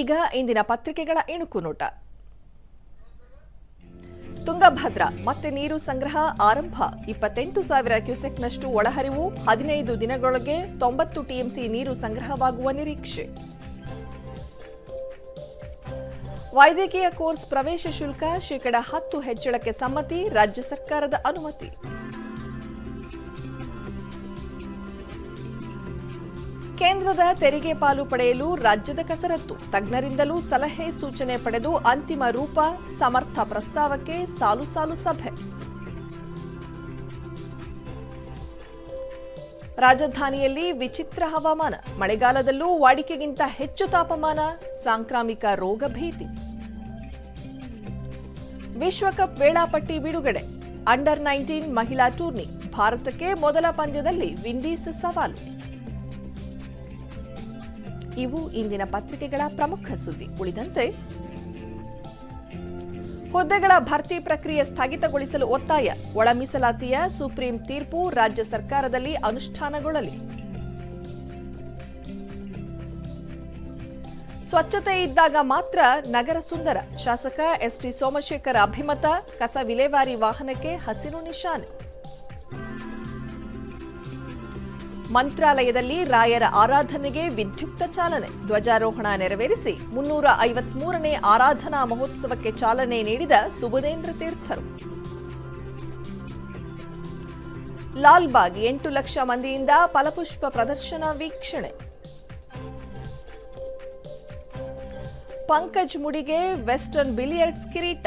ಈಗ ಇಂದಿನ ಪತ್ರಿಕೆಗಳ ಇಣುಕು ನೋಟ ತುಂಗಭದ್ರಾ, ಮತ್ತೆ ನೀರು ಸಂಗ್ರಹ ಆರಂಭ. ಇಪ್ಪತ್ತೆಂಟು ಸಾವಿರ ಕ್ಯೂಸೆಕ್ನಷ್ಟು ಒಳಹರಿವು, ಹದಿನೈದು ದಿನಗಳೊಳಗೆ ತೊಂಬತ್ತು ಟಿಎಂಸಿ ನೀರು ಸಂಗ್ರಹವಾಗುವ ನಿರೀಕ್ಷೆ. ವೈದ್ಯಕೀಯ ಕೋರ್ಸ್ ಪ್ರವೇಶ ಶುಲ್ಕ ಶೇಕಡ ಹತ್ತು ಹೆಚ್ಚಳಕ್ಕೆ ಸಮ್ಮತಿ, ರಾಜ್ಯ ಸರ್ಕಾರದ ಅನುಮತಿ. ಕೇಂದ್ರದ ತೆರಿಗೆ ಪಾಲು ಪಡೆಯಲು ರಾಜ್ಯದ ಕಸರತ್ತು. ತಜ್ಞರಿಂದಲೂ ಸಲಹೆ, ಸೂಚನೆ ಪಡೆದು ಅಂತಿಮ ರೂಪ, ಸಮರ್ಥ ಪ್ರಸ್ತಾವಕ್ಕೆ ಸಾಲು ಸಾಲು ಸಭೆ. ರಾಜಧಾನಿಯಲ್ಲಿ ವಿಚಿತ್ರ ಹವಾಮಾನ. ಮಳೆಗಾಲದಲ್ಲೂ ವಾಡಿಕೆಗಿಂತ ಹೆಚ್ಚು ತಾಪಮಾನ, ಸಾಂಕ್ರಾಮಿಕ ರೋಗ ಭೀತಿ. ವಿಶ್ವಕಪ್ ವೇಳಾಪಟ್ಟಿ ಬಿಡುಗಡೆ. ಅಂಡರ್ ನೈನ್ಟೀನ್ ಮಹಿಳಾ ಟೂರ್ನಿ. ಭಾರತಕ್ಕೆ ಮೊದಲ ಪಂದ್ಯದಲ್ಲಿ ವಿಂಡೀಸ್ ಸವಾಲು. ಇವು ಇಂದಿನ ಪತ್ರಿಕೆಗಳ ಪ್ರಮುಖ ಸುದ್ದಿ. ಉಳಿದಂತೆ, ಹುದ್ದೆಗಳ ಭರ್ತಿ ಪ್ರಕ್ರಿಯೆ ಸ್ಥಗಿತಗೊಳಿಸಲು ಒತ್ತಾಯ. ಒಳ ಮೀಸಲಾತಿಯ ಸುಪ್ರೀಂ ತೀರ್ಪು ರಾಜ್ಯ ಸರ್ಕಾರದಲ್ಲಿ ಅನುಷ್ಠಾನಗೊಳ್ಳಲಿ. ಸ್ವಚ್ಛತೆ ಇದ್ದಾಗ ಮಾತ್ರ ನಗರ ಸುಂದರ. ಶಾಸಕ ಎಸ್ಟಿ ಸೋಮಶೇಖರ್ ಅಭಿಮತ ಕಸ ವಿಲೇವಾರಿ ವಾಹನಕ್ಕೆ ಹಸಿರು ನಿಶಾನೆ. ಮಂತ್ರಾಲಯದಲ್ಲಿ ರಾಯರ ಆರಾಧನೆಗೆ ವಿದ್ಯುಕ್ತ ಚಾಲನೆ. ಧ್ವಜಾರೋಹಣ ನೆರವೇರಿಸಿ ಮುನ್ನೂರ ಐವತ್ಮೂರನೇ ಆರಾಧನಾ ಮಹೋತ್ಸವಕ್ಕೆ ಚಾಲನೆ ನೀಡಿದ ಸುಬುಧೇಂದ್ರ ತೀರ್ಥರು. ಲಾಲ್ಬಾಗ್ ಎಂಟು ಲಕ್ಷ ಮಂದಿಯಿಂದ ಫಲಪುಷ್ಪ ಪ್ರದರ್ಶನ ವೀಕ್ಷಣೆ. ಪಂಕಜ್ ಮುಡಿಗೆ ವೆಸ್ಟರ್ನ್ ಬಿಲಿಯರ್ಡ್ಸ್ ಕಿರೀಟ.